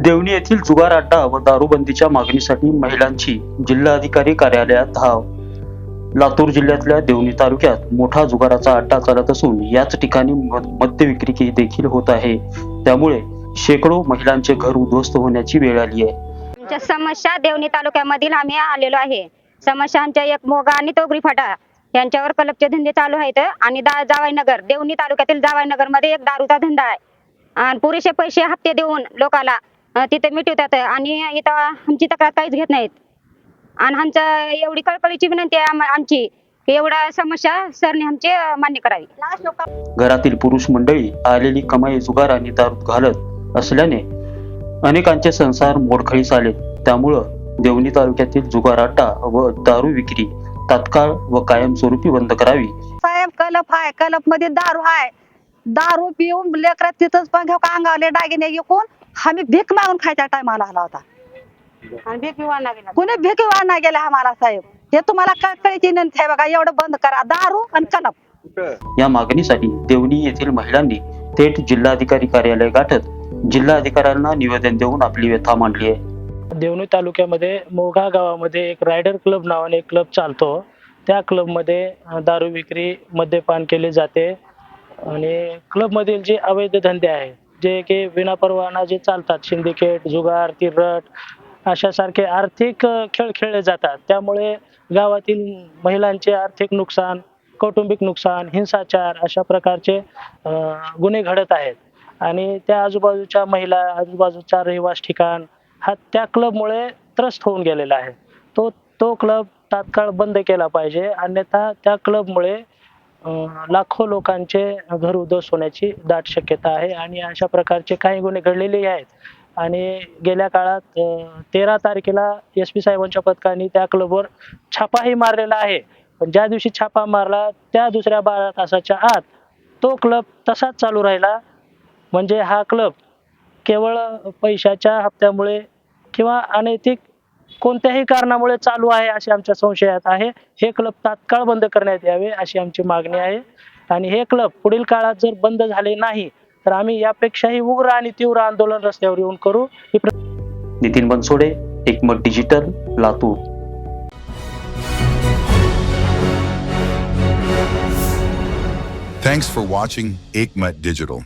देवणी येथील जुगार अड्डा व दारूबंदीच्या मागणीसाठी महिलांची जिल्हाधिकारी कार्यालयात धाव. लातूर जिल्ह्यातल्या देवणी तालुक्यात मोठा जुगाराचा अड्डा चालत असून याच ठिकाणी म- मद्य विक्री देखील होत आहे. त्यामुळे शेकडो महिलांचे घर उद्ध्वस्त होण्याची वेळ आली आहे. आमच्या समस्या देवणी तालुक्यामधील आम्ही आलेलो आहे. समस्या आमच्या एक मोगा आणि तोगरी फाटा यांच्यावर कलपचे धंदे चालू आहेत आणि दा जावाईनगर देवणी तालुक्यातील जावाईनगरमध्ये एक दारूचा धंदा आहे. आणि पुरेसे पैसे हप्ते देऊन लोकाला तिथे मिटवतात आणि इथं आमची तक्रार काहीच घेत नाहीत. आणि आमचं एवढी कळकळीची विनंती आहे आम- आमची की एवढा समस्या सरने आमची मान्य करावी. घरातील पुरुष मंडळी आलेली कमाई जुगार आणि दारूत घालत असल्याने अनेकांचे संसार मोडखळीस आले. त्यामुळं देवणी तालुक्यातील जुगार अड्डा व दारू विक्री तात्काळ व कायमस्वरूपी बंद करावी. साहेब कलप आहे कलपमध्ये दारू आहे दारू पिऊन लेकरात तिथंच पण घेऊ का? अंगावले दागिने विकून आम्ही भीक मागून खायच्या टायमाला आला होता. आणि भीक विवाह गेला कुणी भीक वाढ गेला आम्हाला साहेब. हे तुम्हाला कळकळीची विनंती आहे बघा एवढं बंद करा दारू आणि कलप या मागणीसाठी देवणी येथील महिलांनी थेट जिल्हाधिकारी कार्यालय गाठत जिल्हाधिकाऱ्यांना निवेदन देऊन आपली व्यथा मांडली आहे. देवणी तालुक्यामध्ये मोघा गावामध्ये एक रायडर क्लब नावाने एक क्लब चालतो. त्या क्लबमध्ये अं, दारू विक्री मद्यपान केले जाते. आणि क्लबमधील जे अवैध धंदे आहेत जे की विनापरवाना जे चालतात सिंडिकेट जुगार तिरट अशासारखे आर्थिक खेळ खेळले जातात. त्यामुळे गावातील महिलांचे आर्थिक नुकसान कौटुंबिक नुकसान हिंसाचार अशा प्रकारचे गुन्हे घडत आहेत. आणि त्या आजूबाजूच्या महिला आजूबाजूचा रहिवास ठिकाण हा त्या क्लबमुळे त्रस्त होऊन गेलेला आहे. तो तो क्लब तात्काळ बंद केला पाहिजे. अन्यथा त्या क्लबमुळे लाखो लोकांचे घर उद्ध्वस्त होण्याची दाट शक्यता आहे आणि अशा प्रकारचे काही गुन्हे घडलेले आहेत. आणि गेल्या काळात तेरा तारखेला एस पी साहेबांच्या पथकाने त्या क्लबवर छापाही मारलेला आहे. पण ज्या दिवशी छापा मारला त्या दुसऱ्या बारा तासाच्या आत तो क्लब तसाच चालू राहिला. म्हणजे हा क्लब केवळ पैशाच्या हप्त्यामुळे किंवा अनैतिक कोणत्याही कारणामुळे चालू आहे असे आमच्या संशयात आहे. हे क्लब तात्काळ बंद करण्यात यावे अशी आमची मागणी आहे. आणि हे क्लब पुढील काळात जर बंद झाले नाही तर आम्ही यापेक्षाही उग्र आणि तीव्र आंदोलन रस्त्यावर येऊन करू. ही Nitin Bansode Ekmat digital Latur. Thanks for watching Aikmat Digital.